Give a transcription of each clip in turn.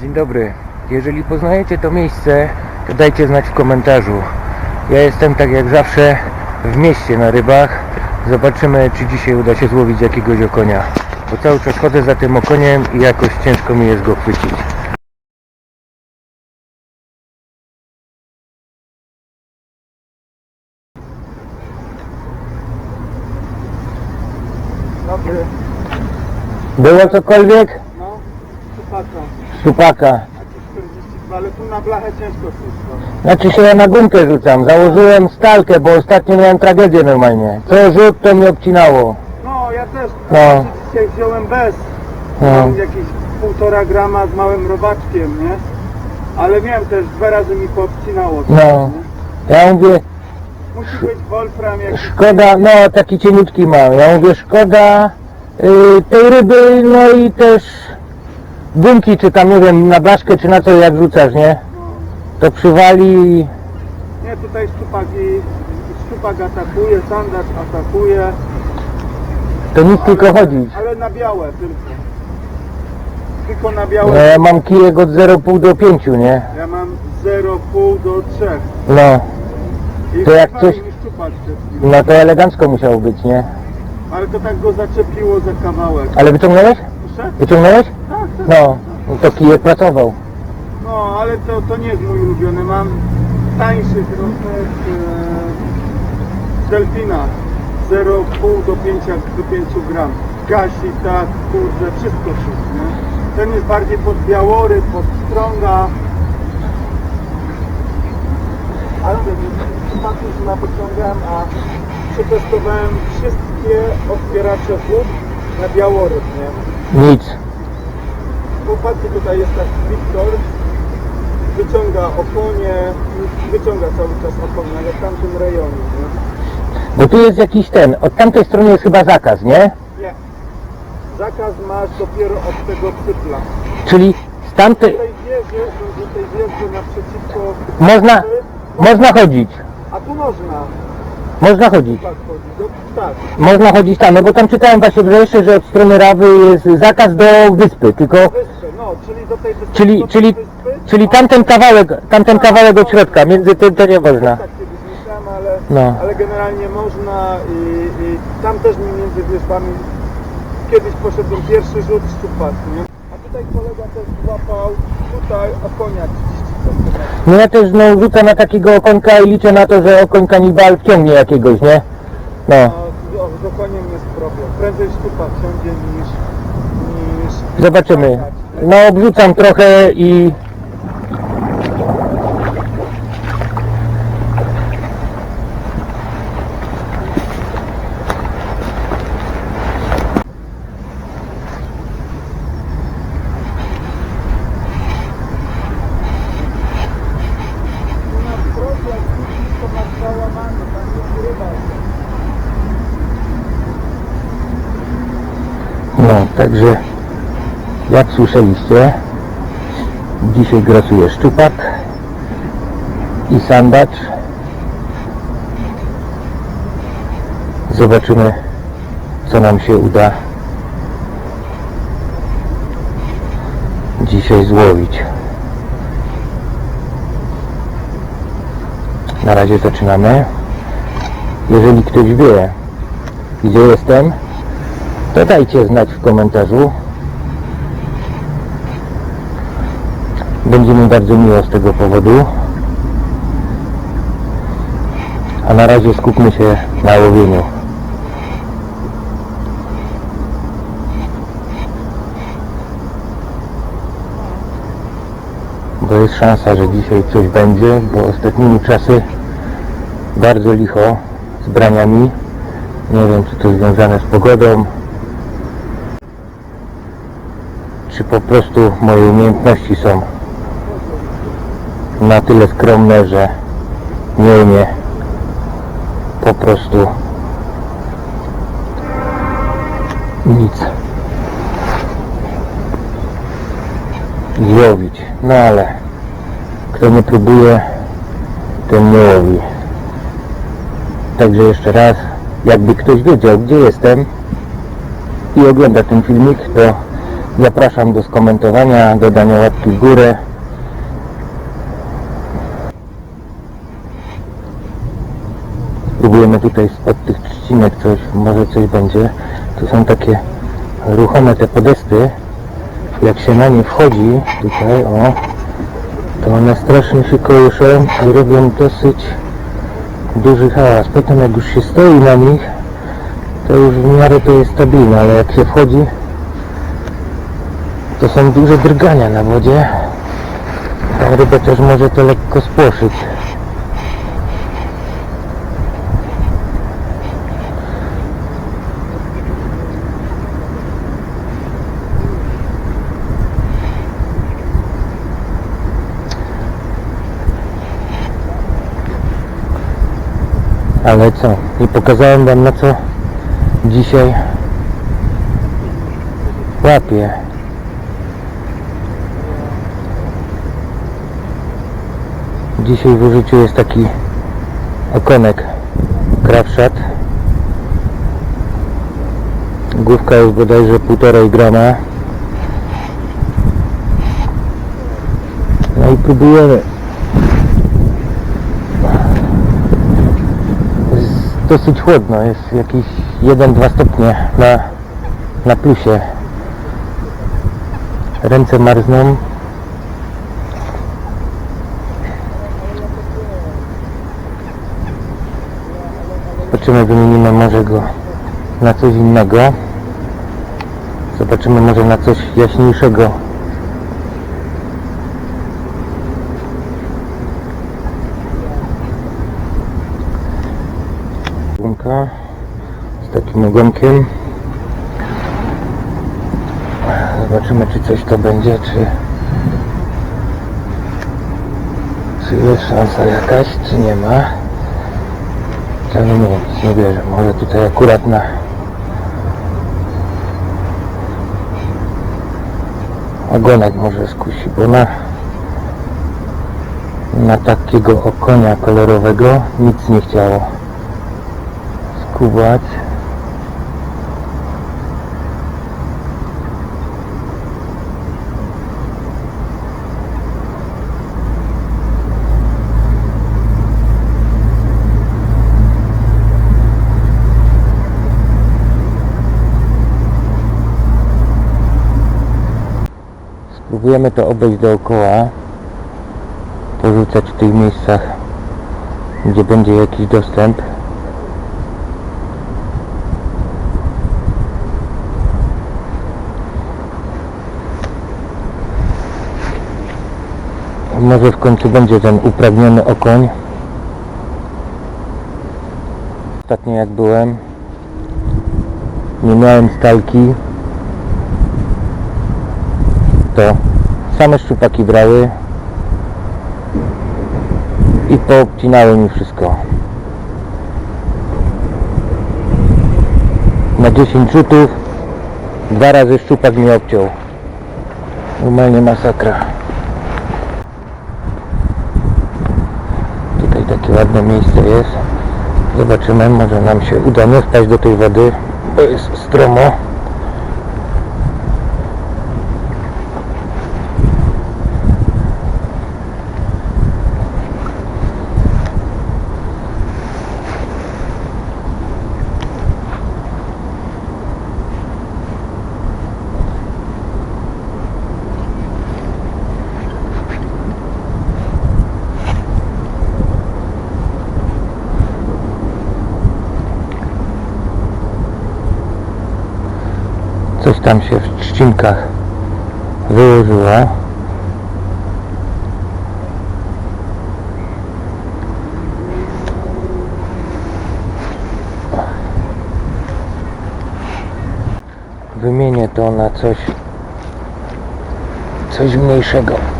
Dzień dobry. Jeżeli poznajecie to miejsce, to dajcie znać w komentarzu. Ja jestem tak jak zawsze w mieście na rybach. Zobaczymy, czy dzisiaj uda się złowić jakiegoś okonia. Bo cały czas chodzę za tym okoniem i jakoś ciężko mi jest go chwycić. Dobry. Było cokolwiek? 42, ale tu na blachę ciężko wszystko. Znaczy się ja na gumkę rzucam. Założyłem stalkę, bo ostatnio miałem tragedię normalnie. Co rzut to mnie obcinało. No, ja też. No. Dzisiaj wziąłem bez. No. Jakieś półtora grama z małym robaczkiem, nie? Ale wiem też, dwa razy mi poobcinało. No. nie? Ja mówię, Musi być wolfram jakiś. szkoda, no taki cieniutki mam. Ja mówię, szkoda y, tej ryby, no i też gumki, czy tam nie wiem, na blaszkę, czy na co jak rzucasz, nie? To przywali Nie, tutaj szczupaki, szczupak atakuje, sandacz atakuje. to nic tylko chodzić. Ale na białe tylko. Tylko na No, białe. ja mam kijek od 0,5 do 5, nie? Ja mam 0,5 do 3. No, I To jak coś- mi szczupak przed chwilą. no to elegancko musiało być, nie? Ale to tak go zaczepiło za kawałek. Ale wyciągnąłeś? Proszę? Wyciągnąłeś? No, no to kijek pracował. No, ale to, to nie jest mój ulubiony. Mam tańszy trochę e, z delfina. 0,5 do 5, do 5 gram. Gasi, tak, kurde, wszystko czuć, nie? Ten jest bardziej pod białory, pod strąga. Ale przypadku już napociągałem, a przetestowałem wszystkie otwieracze wód na białoryb, nie? Nic. Chłopaki tutaj jest taki Wiktor, wyciąga okonie, wyciąga cały czas okonie, ale w tamtym rejonie, nie? Bo tu jest jakiś ten, od tamtej strony jest chyba zakaz, nie? Nie. Zakaz masz dopiero od tego cypla. Czyli z tamtej... Tej wieży, do tej wieży naprzeciwko... Można, można chodzić. A tu można. Można chodzić. Tak. Do, tak. Można chodzić tam, no bo tam czytałem właśnie wreszcie, że od strony Rawy jest zakaz do wyspy, tylko... Wyspy, do tej wyspy. Czyli, do tej czyli, wyspy. czyli tamten kawałek, tamten kawałek od środka, między tym to nie można. Tak myślałem, ale, No. ale generalnie można i, i tam też mi między wierzbami kiedyś poszedłem pierwszy rzut szczupak, nie? A tutaj kolega też złapał tutaj okonia 30 cm. No ja też no, rzucam na takiego okonka i liczę na to, że okon kanibal wciągnie jakiegoś, nie? No. No, z okoniem jest problem. Prędzej szczupak wsiądzie niż... niż Zobaczymy. skakać? No obrzucam trochę i... No, także jak słyszeliście, dzisiaj grasuje szczupak i sandacz. Zobaczymy, co nam się uda dzisiaj złowić. Na razie zaczynamy. Jeżeli ktoś wie, gdzie jestem, to dajcie znać w komentarzu. Będzie mi bardzo miło z tego powodu. A na razie skupmy się na łowieniu. Bo jest szansa, że dzisiaj coś będzie, bo ostatnimi czasy bardzo licho z braniami. Nie wiem, czy to związane z pogodą, czy po prostu moje umiejętności są na tyle skromne, że nie umie po prostu nic złowić. No ale kto nie próbuje, ten nie łowi. Także jeszcze raz, jakby ktoś wiedział, gdzie jestem i ogląda ten filmik, to Zapraszam do skomentowania, dodania łapki w górę. Spróbujemy tutaj spod tych trzcinek coś, może coś będzie. Tu są takie ruchome te podesty. Jak się na nie wchodzi, tutaj, o, to one strasznie się kołyszą i robią dosyć duży hałas. Potem jak już się stoi na nich, to już w miarę to jest stabilne, ale jak się wchodzi, to są duże drgania na wodzie. Ta rybę też może to lekko spłoszyć. Ale co? Nie pokazałem wam na co dzisiaj łapię. Dzisiaj w użyciu jest taki okonek krawszat. Główka jest bodajże 1,5 grama. No i próbujemy. Dosyć chłodno, jest jakieś 1-2 stopnie na, na plusie. Ręce marzną. Zobaczymy, wymienimy może go na coś innego. Zobaczymy może na coś jaśniejszego. Gumka z takim ogonkiem. Zobaczymy, czy coś to będzie, czy czy jest szansa jakaś, czy nie ma. Ale nie, nic nie wierzę. Może tutaj akurat na ogonek może skusi, bo na na takiego okonia kolorowego nic nie chciało skubać. Spróbujemy to obejść dookoła, porzucać w tych miejscach, gdzie będzie jakiś dostęp. Może w końcu będzie ten upragniony okoń. Ostatnio jak byłem, nie miałem stalki, to same szczupaki brały i poobcinały mi wszystko. Na 10 rzutów dwa razy szczupak mi obciął. Normalnie masakra. Tutaj takie ładne miejsce jest. Zobaczymy, może nam się uda nie wpaść do tej wody, bo jest stromo. Tam się w trzcinkach wyłożyło. Wymienię to na coś coś mniejszego.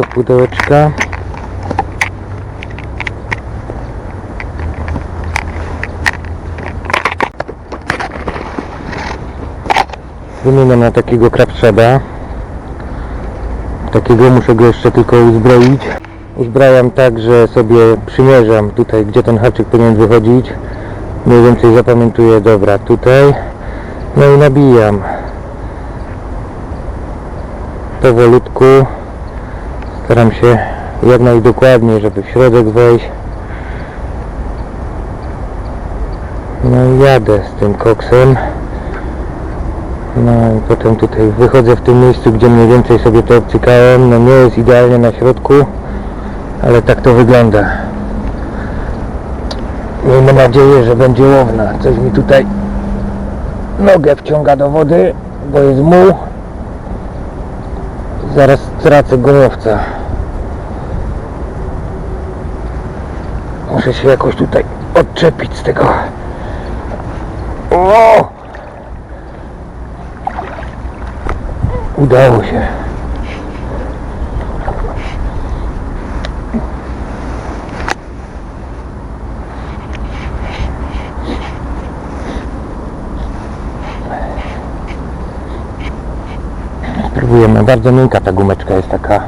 Do pudełeczka. Wymieniam na takiego krabszeba. takiego, muszę go jeszcze tylko uzbroić. Uzbrajam tak, że sobie przymierzam tutaj, gdzie ten haczyk powinien wychodzić. Mniej więcej zapamiętuję, dobra, tutaj. No i nabijam. Powolutku. Staram się jak najdokładniej, żeby w środek wejść. No i jadę z tym koksem. No i potem tutaj wychodzę w tym miejscu, gdzie mniej więcej sobie to obcykałem. No nie jest idealnie na środku, ale tak to wygląda. Miejmy nadzieję, że będzie łowna. Coś mi tutaj nogę wciąga do wody, bo jest muł. Zaraz stracę gojowca. Muszę się jakoś tutaj odczepić z tego. O! Udało się. Spróbujemy. Bardzo miękka ta gumeczka jest taka.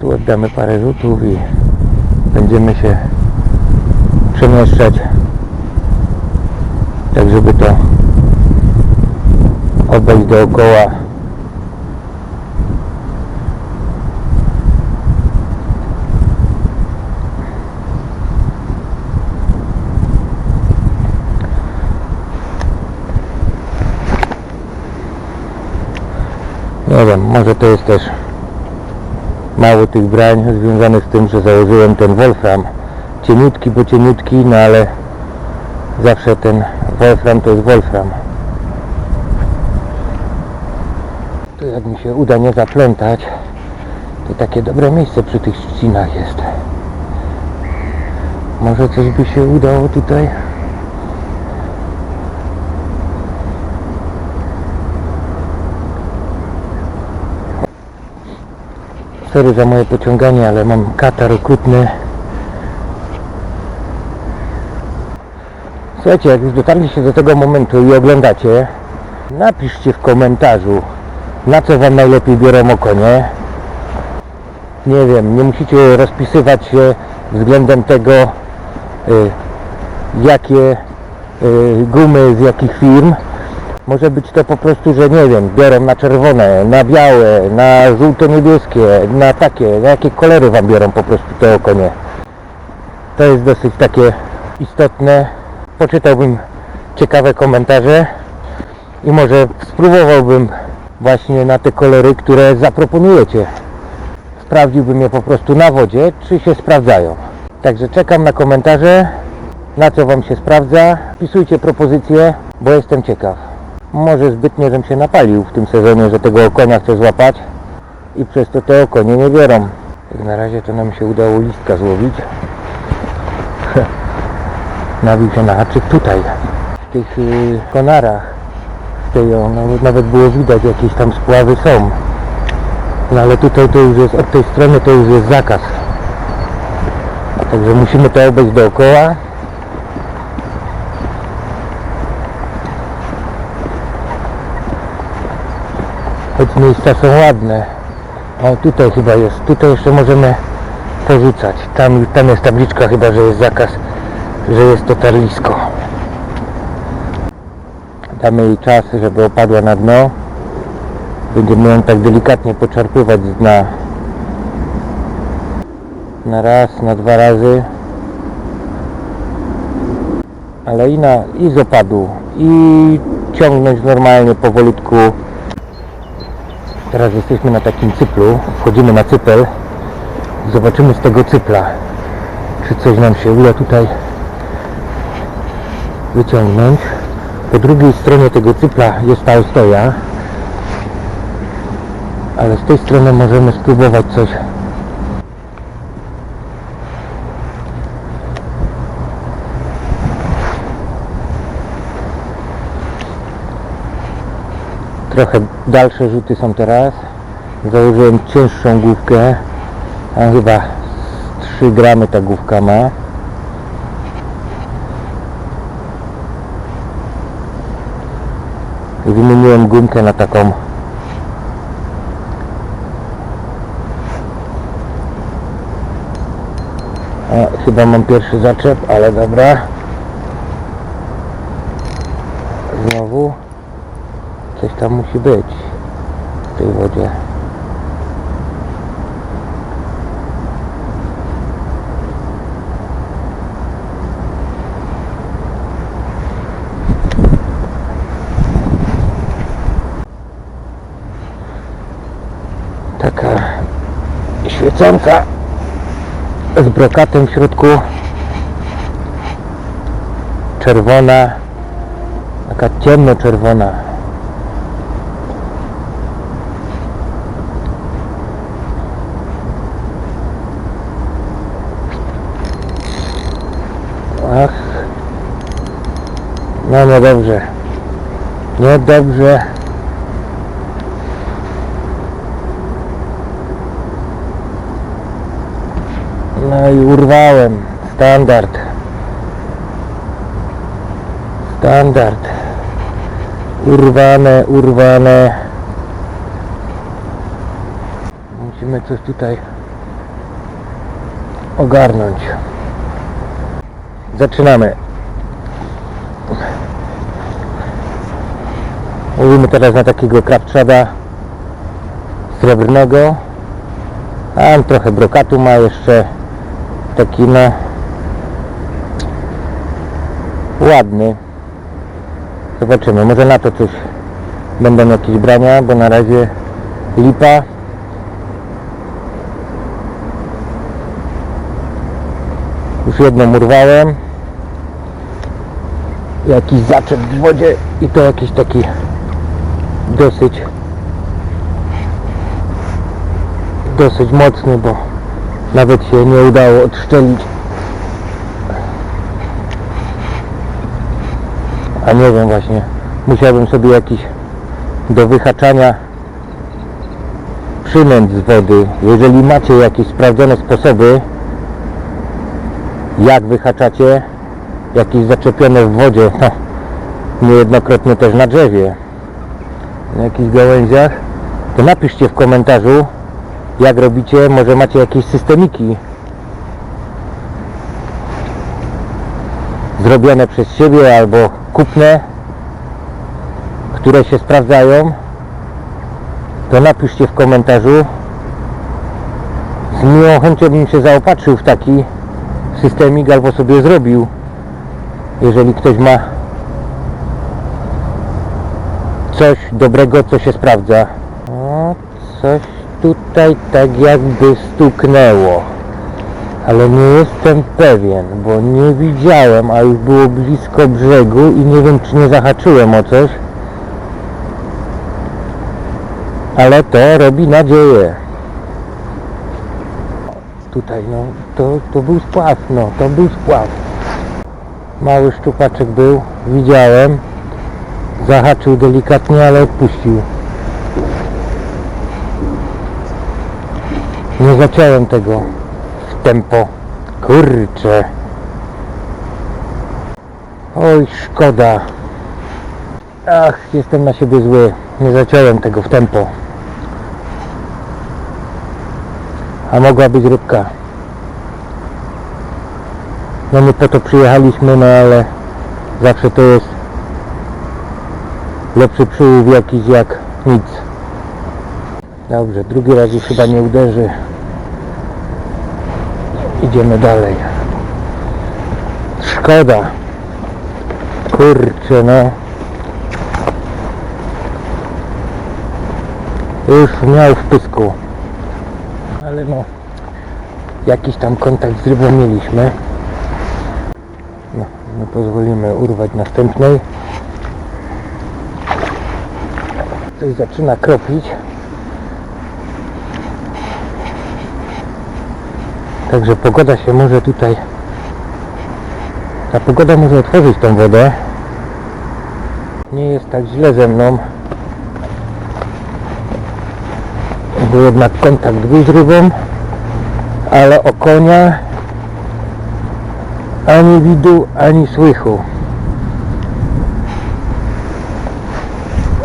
Tu oddamy parę rzutów i będziemy się przemieszczać tak żeby to obejść dookoła. Nie wiem, może to jest też mało tych brań związanych z tym, że założyłem ten Wolfram cieniutki, bo cieniutki, no ale zawsze ten Wolfram to jest Wolfram. Tu jak mi się uda nie zaplątać, to takie dobre miejsce przy tych trzcinach jest. Może coś by się udało tutaj? Sorry za moje pociąganie, ale mam katar okrutny. Słuchajcie, jak już dotarliście do tego momentu i oglądacie, napiszcie w komentarzu, na co Wam najlepiej biorą okonie. Nie wiem, nie musicie rozpisywać się względem tego, y, jakie y, gumy z jakich firm. Może być to po prostu, że nie wiem, biorą na czerwone, na białe, na żółto-niebieskie, na takie, na jakie kolory Wam biorą po prostu te okonie. To jest dosyć takie istotne. Poczytałbym ciekawe komentarze i może spróbowałbym właśnie na te kolory, które zaproponujecie. Sprawdziłbym je po prostu na wodzie, czy się sprawdzają. Także czekam na komentarze, na co Wam się sprawdza. Wpisujcie propozycje, bo jestem ciekaw. Może zbytnio, żem się napalił w tym sezonie, że tego konia chcę złapać i przez to te okonie nie biorą. Jak na razie to nam się udało listka złowić. Na haczyk tutaj, w tych y, konarach. W tej, no, nawet było widać jakieś tam spławy są. No ale tutaj to już jest, od tej strony to już jest zakaz. Także musimy to obejść dookoła. Choć miejsca są ładne. O tutaj chyba jest, tutaj jeszcze możemy porzucać. Tam, tam jest tabliczka chyba, że jest zakaz, że jest to tarlisko. Damy jej czas, żeby opadła na dno. Będziemy ją tak delikatnie poczarpywać z dna. Na raz, na dwa razy. Ale i, na, i z opadu. I ciągnąć normalnie, powolutku. Teraz jesteśmy na takim cyplu. Wchodzimy na cypel. Zobaczymy z tego cypla, czy coś nam się uda tutaj wyciągnąć. Po drugiej stronie tego cypla jest ta ostoja, ale z tej strony możemy spróbować coś. Trochę dalsze rzuty są teraz. Założyłem cięższą główkę. A chyba z 3 gramy ta główka ma. wymieniłem gumkę na taką. A, chyba mam pierwszy zaczep, ale dobra. Znowu. Coś tam musi być w tej wodzie. Świecąca z brokatem w środku. Czerwona taka ciemno-czerwona. Ach no niedobrze niedobrze No i urwałem. Standard. Standard. Urwane, urwane. Musimy coś tutaj ogarnąć. Zaczynamy. Mówimy teraz na takiego krawczada srebrnego. A on trochę brokatu ma jeszcze taki no ładny. Zobaczymy, może na to coś będą jakieś brania, bo na razie lipa. Już jedną urwałem. Jakiś zaczep w wodzie i to jakiś taki dosyć dosyć mocny, bo nawet się nie udało odszczelić. A nie wiem właśnie, musiałbym sobie jakiś do wyhaczania przynęt z wody. Jeżeli macie jakieś sprawdzone sposoby, jak wyhaczacie jakieś zaczepione w wodzie, no, niejednokrotnie też na drzewie, na jakichś gałęziach, to napiszcie w komentarzu, jak robicie, może macie jakieś systemiki zrobione przez siebie albo kupne, które się sprawdzają, to napiszcie w komentarzu. Z miłą chęcią bym się zaopatrzył w taki systemik albo sobie zrobił, jeżeli ktoś ma coś dobrego, co się sprawdza. O, coś tutaj tak jakby stuknęło. Ale nie jestem pewien, bo nie widziałem, a już było blisko brzegu i nie wiem czy nie zahaczyłem o coś. Ale to robi nadzieję. Tutaj no, to, to był spław, no, to był spław. Mały szczupaczek był, widziałem. Zahaczył delikatnie, ale odpuścił. Nie zaciąłem tego w tempo. Kurczę. Oj, szkoda. Ach, jestem na siebie zły. Nie zaciąłem tego w tempo. A mogła być rybka. No nie po to przyjechaliśmy, no ale zawsze to jest lepszy przyłów jakiś jak nic. Dobrze, drugi raz już chyba nie uderzy. Idziemy dalej. Szkoda. Kurczę, no. Już miał w pysku. Ale no, jakiś tam kontakt z rybą mieliśmy. No, nie pozwolimy urwać następnej. Coś zaczyna kropić. Także pogoda się może tutaj ta pogoda może otworzyć tą wodę. Nie jest tak źle ze mną. Bo jednak kontakt był z rybą, ale o konia ani widu, ani słychu.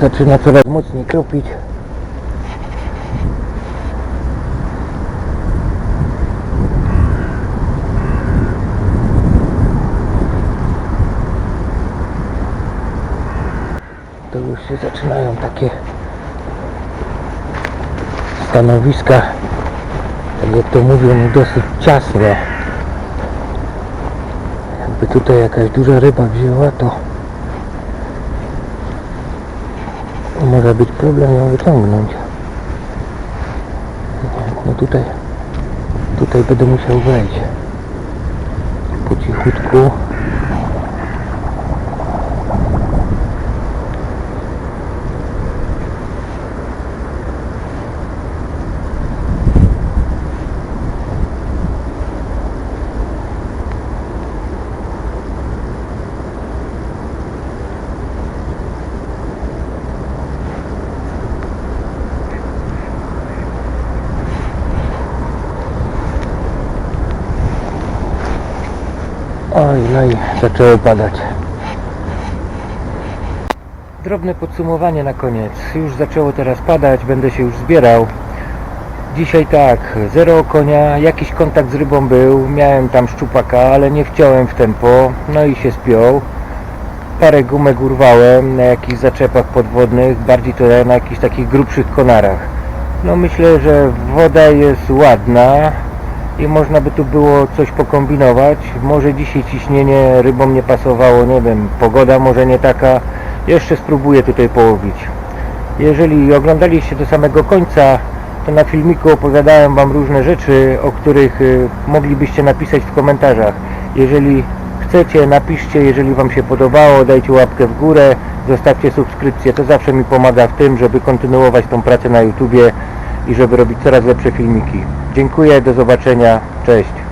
Zaczyna coraz mocniej kropić. Zaczynają takie stanowiska, tak jak to mówią, dosyć ciasne. Jakby tutaj jakaś duża ryba wzięła, to może być problem ją wyciągnąć. No tutaj, tutaj będę musiał wejść po cichutku. Oj, no i zaczęło padać. Drobne podsumowanie na koniec. Już zaczęło teraz padać, będę się już zbierał. Dzisiaj tak, zero konia, jakiś kontakt z rybą był, miałem tam szczupaka, ale nie wciąłem w tempo, no i się spiął. Parę gumek urwałem na jakichś zaczepach podwodnych, bardziej to na jakichś takich grubszych konarach. No myślę, że woda jest ładna, i można by tu było coś pokombinować. Może dzisiaj ciśnienie rybom nie pasowało, nie wiem, pogoda może nie taka. Jeszcze spróbuję tutaj połowić. Jeżeli oglądaliście do samego końca, to na filmiku opowiadałem Wam różne rzeczy, o których y, moglibyście napisać w komentarzach. Jeżeli chcecie, napiszcie, jeżeli Wam się podobało, dajcie łapkę w górę, zostawcie subskrypcję, to zawsze mi pomaga w tym, żeby kontynuować tą pracę na YouTubie i żeby robić coraz lepsze filmiki. Dziękuję, do zobaczenia, cześć.